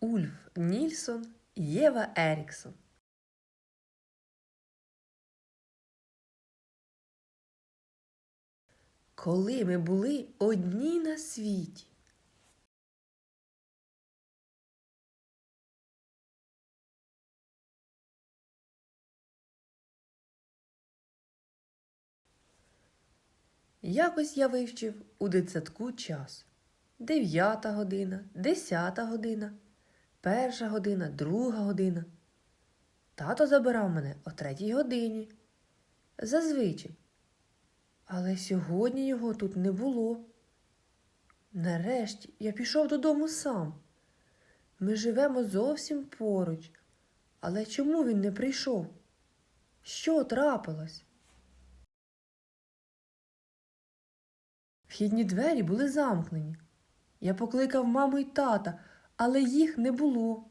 Ульф Нільсон, Єва Еріксон. Коли ми були одні на світі. Якось я вивчив у дитсадку час. Дев'ята година, десята година, перша година, друга година. Тато забирав мене о третій годині. Зазвичай. Але сьогодні його тут не було. Нарешті я пішов додому сам. Ми живемо зовсім поруч. Але чому він не прийшов? Що трапилось? Вхідні двері були замкнені. Я покликав маму й тата, але їх не було.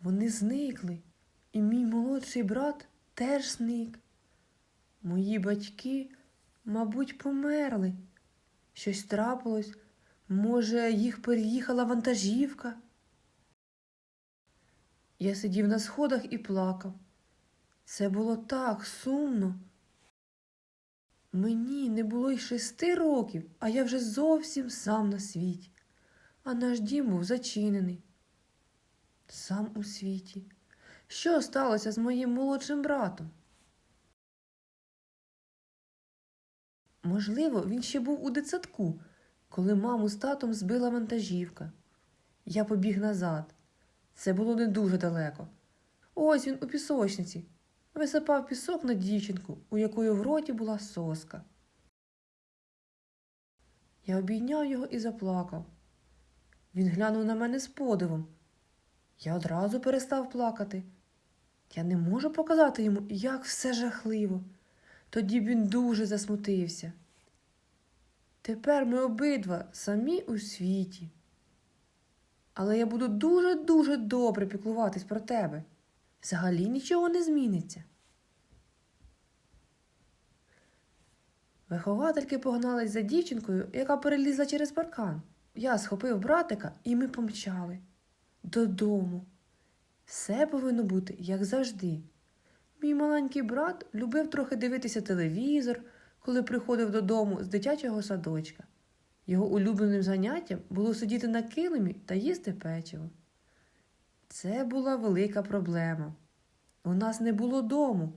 Вони зникли, і мій молодший брат теж зник. Мої батьки, мабуть, померли. Щось трапилось, може, їх переїхала вантажівка. Я сидів на сходах і плакав. Це було так сумно. Мені не було й шести років, а я вже зовсім сам на світі, а наш дім був зачинений. Сам у світі. Що сталося з моїм молодшим братом? Можливо, він ще був у дитсадку, коли маму з татом збила вантажівка. Я побіг назад. Це було не дуже далеко. Ось він у пісочниці. Висипав пісок на дівчинку, у якої в роті була соска. Я обійняв його і заплакав. Він глянув на мене з подивом. Я одразу перестав плакати. Я не можу показати йому, як все жахливо. Тоді він дуже засмутився. Тепер ми обидва самі у світі. Але я буду дуже-дуже добре піклуватись про тебе. Взагалі нічого не зміниться. Виховательки погнались за дівчинкою, яка перелізла через паркан. Я схопив братика, і ми помчали. Додому. Все повинно бути, як завжди. Мій маленький брат любив трохи дивитися телевізор, коли приходив додому з дитячого садочка. Його улюбленим заняттям було сидіти на килимі та їсти печиво. Це була велика проблема. У нас не було дому,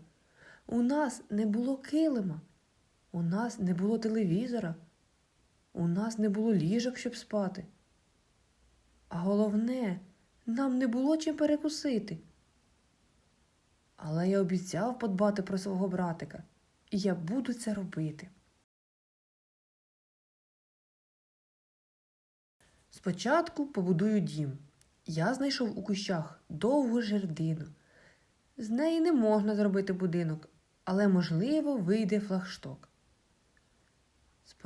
у нас не було килима, у нас не було телевізора, у нас не було ліжок, щоб спати. А головне, нам не було чим перекусити. Але я обіцяв подбати про свого братика, і я буду це робити. Спочатку побудую дім. Я знайшов у кущах довгу жердину. З неї не можна зробити будинок, але, можливо, вийде флагшток.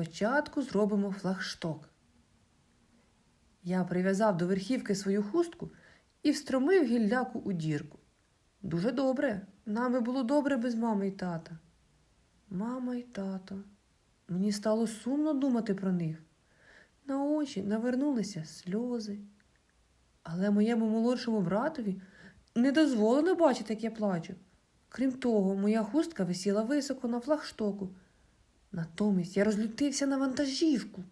Спочатку зробимо флагшток. Я прив'язав до верхівки свою хустку і встромив гілляку у дірку. Дуже добре. Нами було добре без мами й тата. Мама й тато. Мені стало сумно думати про них. На очі навернулися сльози. Але моєму молодшому братові не дозволено бачити, як я плачу. Крім того, моя хустка висіла високо на флагштоку. Натомість я розлютився на вантажівку.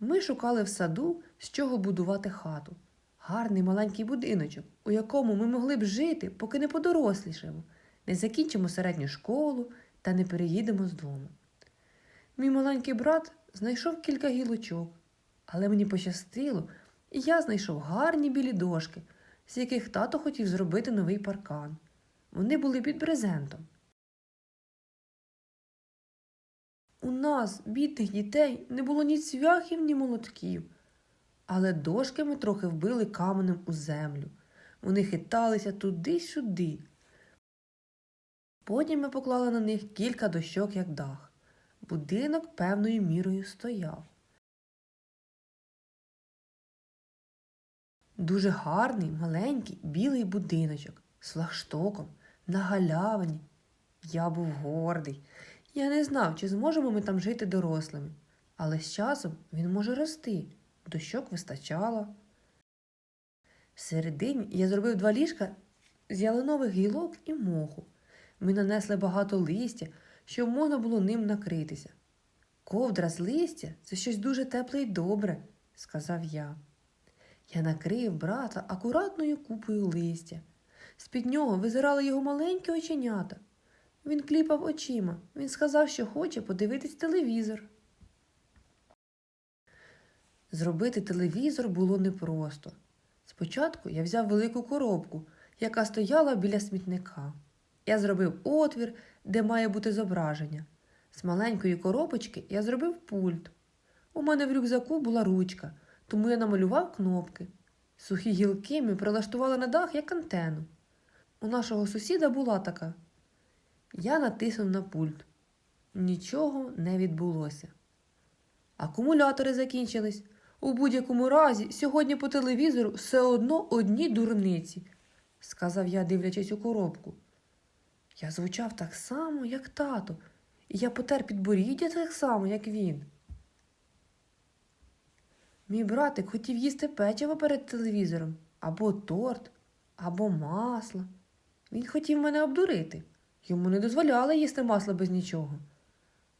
Ми шукали в саду, з чого будувати хату. Гарний маленький будиночок, у якому ми могли б жити, поки не подорослішаємо, не закінчимо середню школу та не переїдемо з дому. Мій маленький брат знайшов кілька гілочок, але мені пощастило, і я знайшов гарні білі дошки, з яких тато хотів зробити новий паркан. Вони були під брезентом. У нас, бідних дітей, не було ні цвяхів, ні молотків, але дошки ми трохи вбили каменем у землю. Вони хиталися туди-сюди. Потім ми поклали на них кілька дощок, як дах. Будинок певною мірою стояв. Дуже гарний, маленький, білий будиночок з флагштоком на галявині. Я був гордий. Я не знав, чи зможемо ми там жити дорослими, Але з часом він може рости, дощок вистачало. Всередині я зробив два ліжка з ялинових гілок і моху. Ми нанесли багато листя, щоб можна було ним накритися. Ковдра з листя це щось дуже тепле і добре, сказав я. Я накрив брата акуратною купою листя. З-під нього визирали його маленькі оченята. Він кліпав очима. Він сказав, що хоче подивитись телевізор. Зробити телевізор було непросто. Спочатку я взяв велику коробку, яка стояла біля смітника. Я зробив отвір, де має бути зображення. З маленької коробочки я зробив пульт. У мене в рюкзаку була ручка, тому я намалював кнопки. Сухі гілки ми прилаштували на дах як антенну. У нашого сусіда була така. Я натиснув на пульт. Нічого не відбулося. Акумулятори закінчились. У будь-якому разі, сьогодні по телевізору все одно одні дурниці, сказав я, дивлячись у коробку. Я звучав так само, як тато, і я потер підборіддя так само, як він. Мій братик хотів їсти печиво перед телевізором, або торт, або масло. Він хотів мене обдурити. Йому не дозволяли їсти масло без нічого.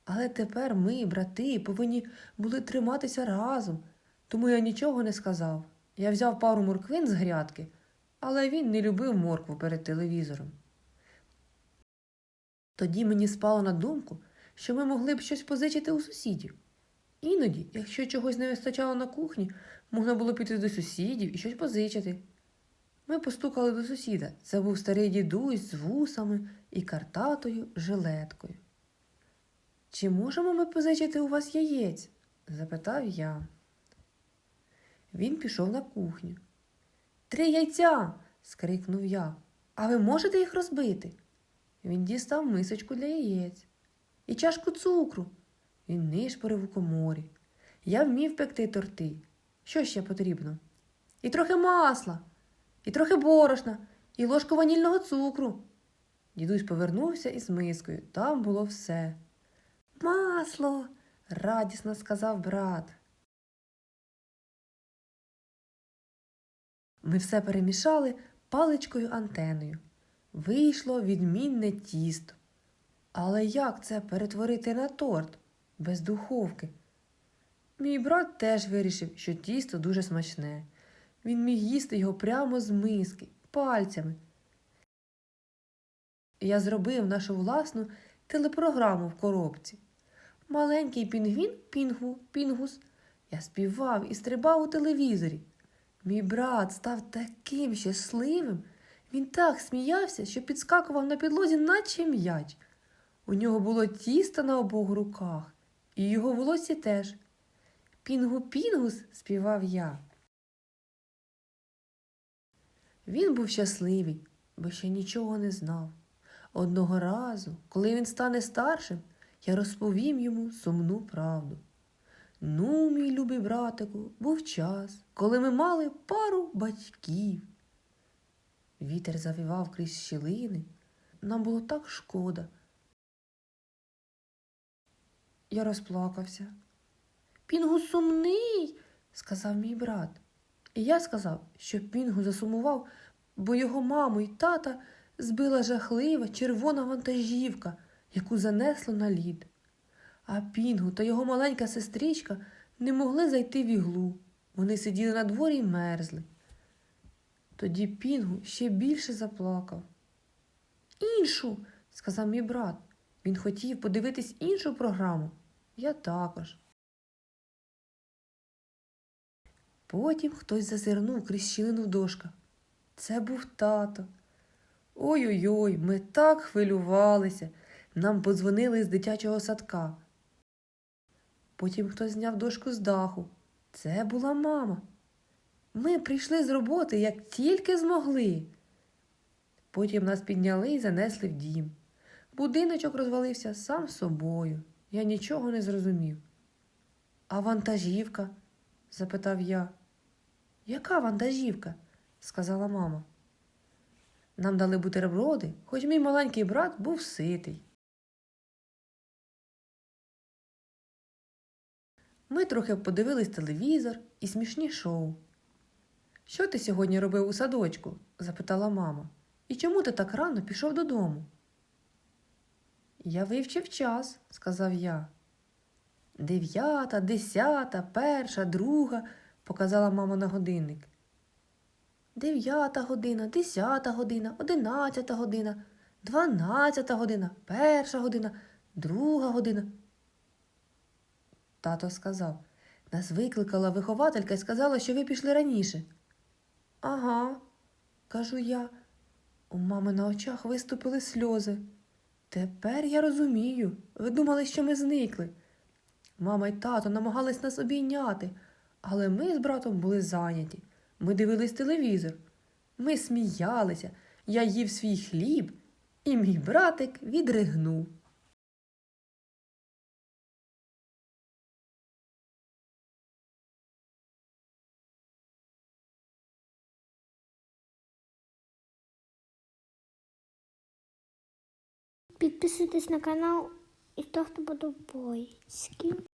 Але тепер ми, брати, повинні були триматися разом, тому я нічого не сказав. Я взяв пару морквин з грядки, але він не любив моркву перед телевізором. Тоді мені спало на думку, що ми могли б щось позичити у сусідів. Іноді, якщо чогось не вистачало на кухні, можна було піти до сусідів і щось позичити. Ми постукали до сусіда. Це був старий дідусь з вусами і картатою жилеткою. Чи можемо ми позичити у вас яєць? запитав я. Він пішов на кухню. Три яйця. скрикнув я. А ви можете їх розбити? Він дістав мисочку для яєць і чашку цукру. Він нишпорив у коморі. Я вмів пекти торти. Що ще потрібно? І трохи масла, і трохи борошна, і ложку ванільного цукру. Дідусь повернувся із мискою. Там було все. Масло, радісно сказав брат. Ми все перемішали паличкою антеною. Вийшло відмінне тісто. Але як це перетворити на торт без духовки? Мій брат теж вирішив, що тісто дуже смачне. Він міг їсти його прямо з миски, пальцями. Я зробив нашу власну телепрограму в коробці. Маленький пінгвін пінгу, пінгус. Я співав і стрибав у телевізорі. Мій брат став таким щасливим. Він так сміявся, що підскакував на підлозі, наче м'яч. У нього було тісто на обох руках, і його волосся теж. Пінгу-пінгус співав я. Він був щасливий, бо ще нічого не знав. Одного разу, коли він стане старшим, я розповім йому сумну правду. Ну, мій любий братику, був час, коли ми мали пару батьків. Вітер завівав крізь щілини. Нам було так шкода. Я розплакався. Пінгу сумний, сказав мій брат. І я сказав, що Пінгу засумував, бо його маму й тата збила жахлива червона вантажівка, яку занесло на лід. А Пінгу та його маленька сестричка не могли зайти в іглу. Вони сиділи на дворі й мерзли. Тоді Пінгу ще більше заплакав. Іншу, сказав мій брат. Він хотів подивитись іншу програму. Я також. Потім хтось зазирнув крізь щілину в дошках. Це був тато. Ой-ой-ой, ми так хвилювалися. Нам подзвонили з дитячого садка. Потім хтось зняв дошку з даху. Це була мама. Ми прийшли з роботи, як тільки змогли. Потім нас підняли і занесли в дім. Будиночок розвалився сам собою. Я нічого не зрозумів. А вантажівка? запитав я. Яка вантажівка? сказала мама. Нам дали бутерброди, хоч мій маленький брат був ситий. Ми трохи подивились телевізор і смішні шоу. Що ти сьогодні робив у садочку? запитала мама. І чому ти так рано пішов додому? Я вивчив час, сказав я. Дев'ята, десята, перша, друга, показала мама на годинник. Дев'ята година, десята година, одинадцята година, дванадцята година, перша година, друга година. Тато сказав, нас викликала вихователька і сказала, що ви пішли раніше. Ага, кажу я. У мами на очах виступили сльози. Тепер я розумію. Ви думали, що ми зникли. Мама й тато намагались нас обійняти, але ми з братом були зайняті. Ми дивились телевізор. Ми сміялися, я їв свій хліб, і мій братик відригнув. Підписуйтесь на канал і ставте подобайки.